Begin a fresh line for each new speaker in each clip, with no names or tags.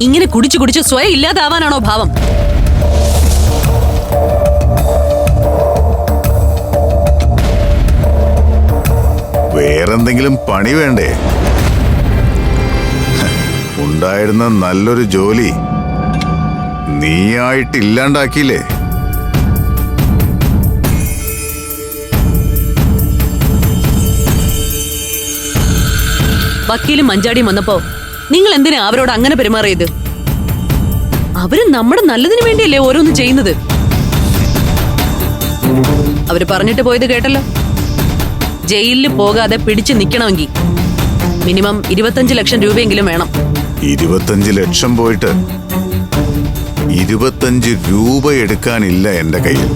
ഇങ്ങനെ കുടിച്ചു കുടിച്ച് സ്വയം ഇല്ലാതാവാനാണോ ഭാവം?
വേറെന്തെങ്കിലും പണി വേണ്ടേ? ഉണ്ടായിരുന്ന നല്ലൊരു ജോലി നീയായിട്ട് ഇല്ലാണ്ടാക്കിയില്ലേ?
വക്കീലും മഞ്ചാടിയും വന്നപ്പോ നിങ്ങൾ എന്തിനാ അവരോട് അങ്ങനെ പെരുമാറിയത്? അവർ നമ്മുടെ നല്ലതിനു വേണ്ടിയല്ലേ ഓരോന്ന് ചെയ്യുന്നത്. അവർ പറഞ്ഞിട്ട് പോയത് കേട്ടല്ലോ? ജയിലിൽ പോകാതെ പിടിച്ചു നിക്കണമെങ്കിൽ മിനിമം ഇരുപത്തഞ്ച് ലക്ഷം രൂപയെങ്കിലും വേണം.
ഇരുപത്തഞ്ച് ലക്ഷം പോയിട്ട് ഇരുപത്തഞ്ച് രൂപ എടുക്കാനില്ല എന്റെ കയ്യിൽ.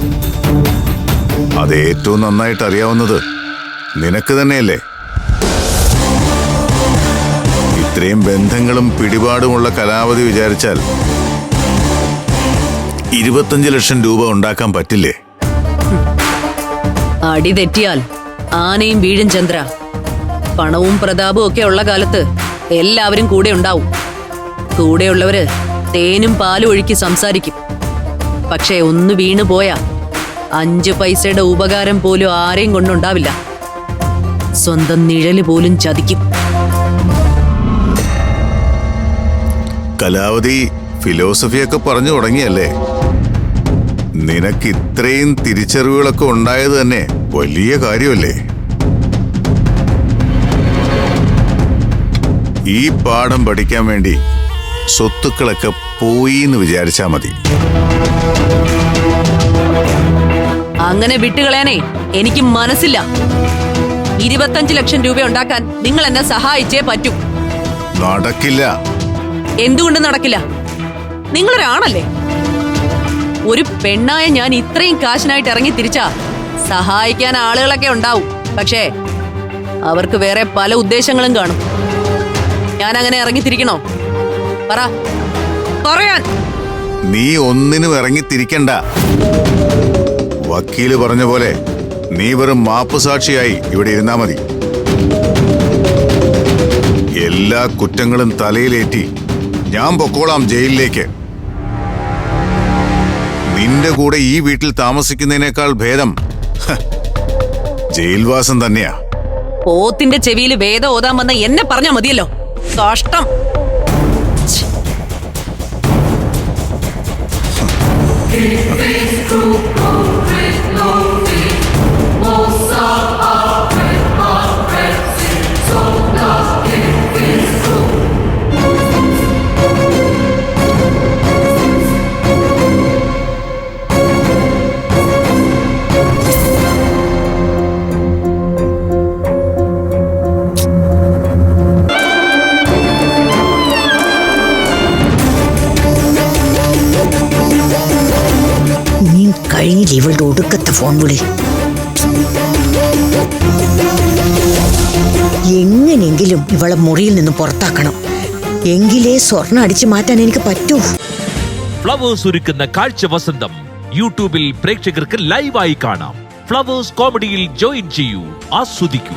അത് ഏറ്റവും നന്നായിട്ട് അറിയാവുന്നത് നിനക്ക് തന്നെയല്ലേ? ഇത്രയും ബന്ധങ്ങളും പിടിപാടുമുള്ള കലാവധി വിചാരിച്ചാൽ ഇരുപത്തഞ്ച് ലക്ഷം രൂപ ഉണ്ടാക്കാൻ പറ്റില്ലേ?
അടി തെറ്റിയാൽ ആനയും വീഴും ചന്ദ്ര. പണവും പ്രതാപവും ഒക്കെ ഉള്ള കാലത്ത് എല്ലാവരും കൂടെ ഉണ്ടാവും. കൂടെയുള്ളവര് തേനും പാലും ഒഴുക്കി സംസാരിക്കും. പക്ഷേ ഒന്ന് വീണു പോയാ അഞ്ചു പൈസയുടെ ഉപകാരം പോലും ആരെയും കൊണ്ടുണ്ടാവില്ല. സ്വന്തം നിഴൽ പോലും ചതിക്കും.
കലാവധി ഫിലോസഫിയൊക്കെ പറഞ്ഞു തുടങ്ങിയല്ലേ? നിനക്ക് ഇത്രയും തിരിച്ചറിവുകളൊക്കെ ഉണ്ടായത് തന്നെ വലിയ കാര്യമല്ലേ? ഈ പാഠം പഠിക്കാൻ വേണ്ടി സ്വത്തുക്കളൊക്കെ പോയി എന്ന് വിചാരിച്ചാ മതി.
അങ്ങനെ വിട്ടുകളയാനേ എനിക്ക് മനസ്സില്ല. ഇരുപത്തഞ്ച് ലക്ഷം രൂപ ഉണ്ടാക്കാൻ നിങ്ങൾ എന്നെ സഹായിച്ചേ പറ്റൂ.
നടക്കില്ല.
എന്തുകൊണ്ട് നടക്കില്ല. നിങ്ങളൊരാണല്ലേ ഒരു പെണ്ണായ ഞാൻ ഇത്രയും കാശിനായിട്ട് ഇറങ്ങി തിരിച്ചാ സഹായിക്കാൻ ആളുകളൊക്കെ ഉണ്ടാവും. പക്ഷേ അവർക്ക് വേറെ പല ഉദ്ദേശങ്ങളും കാണും. ഞാൻ അങ്ങനെ ഇറങ്ങി തിരിക്കണോ? പറ. പറയാൻ.
നീ ഒന്നിനും ഇറങ്ങിത്തിരിക്കണ്ട വക്കീൽ പറഞ്ഞ പോലെ നീ വെറും മാപ്പ് സാക്ഷിയായി ഇവിടെ ഇരുന്നാ മതി. എല്ലാ കുറ്റങ്ങളും തലയിലേറ്റി ഞാൻ പൊക്കോളാം ജയിലിലേക്ക്. നിന്റെ കൂടെ ഈ വീട്ടിൽ താമസിക്കുന്നതിനേക്കാൾ ഭേദം ജയിൽവാസം തന്നെയാ.
പോത്തിന്റെ ചെവിയിൽ വേദം ഓതാൻ വന്ന എന്നെ പറഞ്ഞാ മതിയല്ലോ. കഷ്ടം.
കഴിഞ്ഞില്ല ഇവളുടെ ഒടുക്കത്തെ ഫോൺ വിളി. എങ്ങനെയെങ്കിലും ഇവളെ മുറിയിൽ നിന്ന് പുറത്താക്കണം. എങ്കിലേ സ്വർണം അടിച്ചു മാറ്റാൻ എനിക്ക് പറ്റൂ.
ഫ്ലവേഴ്സ് ഒരുക്കുന്ന കാഴ്ച വസന്തം യൂട്യൂബിൽ പ്രേക്ഷകർക്ക് ലൈവായി കാണാം. ഫ്ലവേഴ്സ് കോമഡിയിൽ ജോയിൻ ചെയ്യൂ ആസ്വദിക്കൂ.